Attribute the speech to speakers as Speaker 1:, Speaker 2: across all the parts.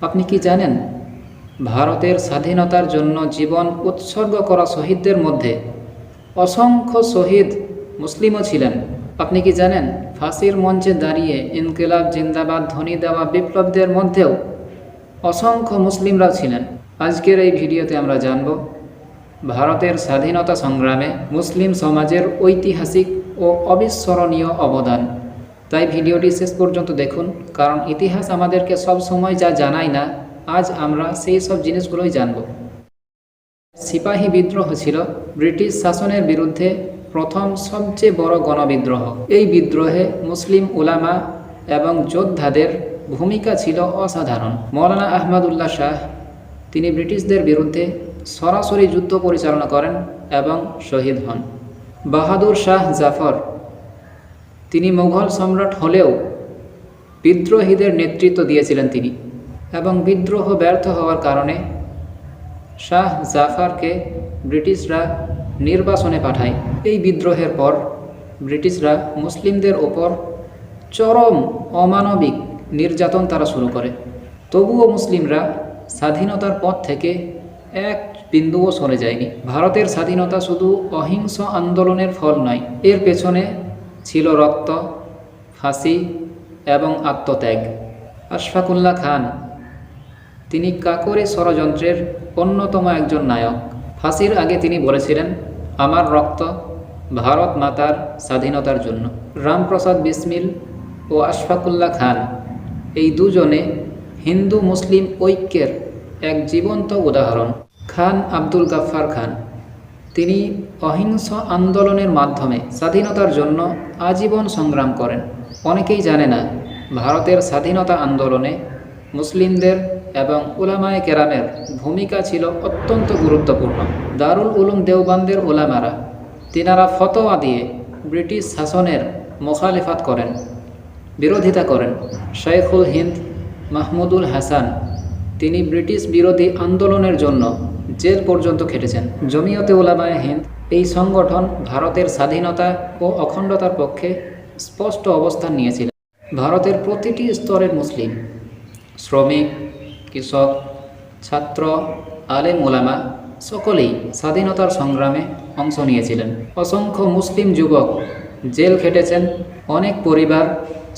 Speaker 1: আপনি কি জানেন, ভারতের স্বাধীনতার জন্য জীবন উৎসর্গ করা শহীদদের মধ্যে অসংখ্য শহীদ মুসলিমও ছিলেন? আপনি কি জানেন, ফাঁসির মঞ্চে দাঁড়িয়ে ইনকিলাব, জিন্দাবাদ ধ্বনি দেওয়া বিপ্লবদের মধ্যেও অসংখ্য মুসলিমরাও ছিলেন? আজকের এই ভিডিওতে আমরা জানব, ভারতের স্বাধীনতা সংগ্রামে মুসলিম সমাজের ঐতিহাসিক ও অবিস্মরণীয় অবদান। তাই ভিডিওটি শেষ পর্যন্ত দেখুন, কারণ ইতিহাস আমাদেরকে সব সময় যা জানায় না, আজ আমরা সেই সব জিনিসগুলোই জানব। সিপাহী বিদ্রোহ ছিল ব্রিটিশ শাসনের বিরুদ্ধে প্রথম সবচেয়ে বড় গণবিদ্রোহ। এই বিদ্রোহে মুসলিম উলামা এবং যোদ্ধাদের ভূমিকা ছিল অসাধারণ। মৌলানা আহমদুল্লাহ শাহ, তিনি ব্রিটিশদের বিরুদ্ধে সরাসরি যুদ্ধ পরিচালনা করেন এবং শহীদ হন। বাহাদুর শাহ জাফর তিনি মুঘল সম্রাট হলেও বিদ্রোহীদের নেতৃত্ব দিয়েছিলেন তিনি এবং বিদ্রোহ ব্যর্থ হওয়ার কারণে শাহ জাফারকে ব্রিটিশরা নির্বাসনে পাঠায়। এই বিদ্রোহের পর ব্রিটিশরা মুসলিমদের ওপর চরম অমানবিক নির্যাতন তারা শুরু করে। তবুও মুসলিমরা স্বাধীনতার পথ থেকে এক বিন্দুও সরে যায়নি। ভারতের স্বাধীনতা শুধু অহিংস আন্দোলনের ফল নয়, এর পেছনে ছিল রক্ত, ফাঁসি এবং আত্মত্যাগ। আশফাকুল্লাহ খান, তিনি কাকরে ষড়যন্ত্রের অন্যতম একজন নায়ক। ফাঁসির আগে তিনি বলেছিলেন, আমার রক্ত ভারত মাতার স্বাধীনতার জন্য। রামপ্রসাদ বিসমিল ও আশফাকুল্লাহ খান, এই দুজনে হিন্দু মুসলিম ঐক্যের এক জীবন্ত উদাহরণ। খান আব্দুল গাফফার খান তিনি অহিংস আন্দোলনের মাধ্যমে স্বাধীনতার জন্য আজীবন সংগ্রাম করেন। অনেকেই জানে না, ভারতের স্বাধীনতা আন্দোলনে মুসলিমদের এবং ওলামায় কেরামের ভূমিকা ছিল অত্যন্ত গুরুত্বপূর্ণ। দারুল উলুম দেওবান্দের ওলামারা তিনারা ফতোয়া দিয়ে ব্রিটিশ শাসনের মোখালেফাত করেন, বিরোধিতা করেন। শেখুল হিন্দ মাহমুদুল হাসান, তিনি ব্রিটিশ বিরোধী আন্দোলনের জন্য জেল পর্যন্ত খেটেছেন। জমিয়তে ওলামায় হিন্দ এই সংগঠন ভারতের স্বাধীনতা ও অখণ্ডতার পক্ষে স্পষ্ট অবস্থান নিয়েছিলেন ভারতের প্রতিটি স্তরের মুসলিম, শ্রমিক, কৃষক, ছাত্র, আলেম, ওলামা সকলেই স্বাধীনতার সংগ্রামে অংশ নিয়েছিলেন। অসংখ্য মুসলিম যুবক জেল খেটেছেন, অনেক পরিবার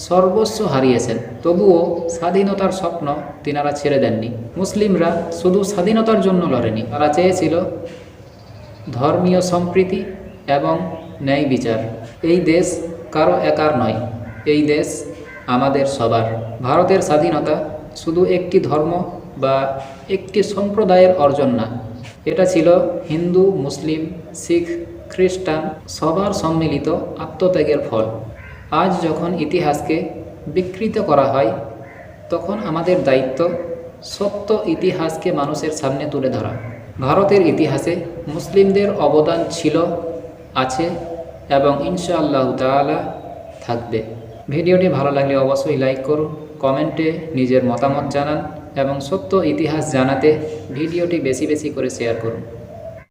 Speaker 1: সর্বস্ব হারিয়েছেন, তবুও স্বাধীনতার স্বপ্ন তিনারা ছেড়ে দেননি। মুসলিমরা শুধু স্বাধীনতার জন্য লড়েনি, তারা চেয়েছিল ধর্মীয় সম্প্রীতি এবং ন্যায় বিচার। এই দেশ কারও একার নয়, এই দেশ আমাদের সবার। ভারতের স্বাধীনতা শুধু একটি ধর্ম বা একটি সম্প্রদায়ের অর্জন না, এটা ছিল হিন্দু, মুসলিম, শিখ খ্রিস্টান সবার সম্মিলিত আত্মত্যাগের ফল। আজ যখন ইতিহাসকে বিকৃত করা হয়, তখন আমাদের দায়িত্ব সত্য ইতিহাসকে মানুষের সামনে তুলে ধরা। ভারতের ইতিহাসে মুসলিমদের অবদান ছিল, আছে এবং ইনশাআল্লাহ তাআলা থাকবে। ভিডিওটি ভালো লাগলে অবশ্যই লাইক করুন, কমেন্টে নিজের মতামত জানান এবং সত্য ইতিহাস জানাতে ভিডিওটি বেশি বেশি করে শেয়ার করুন।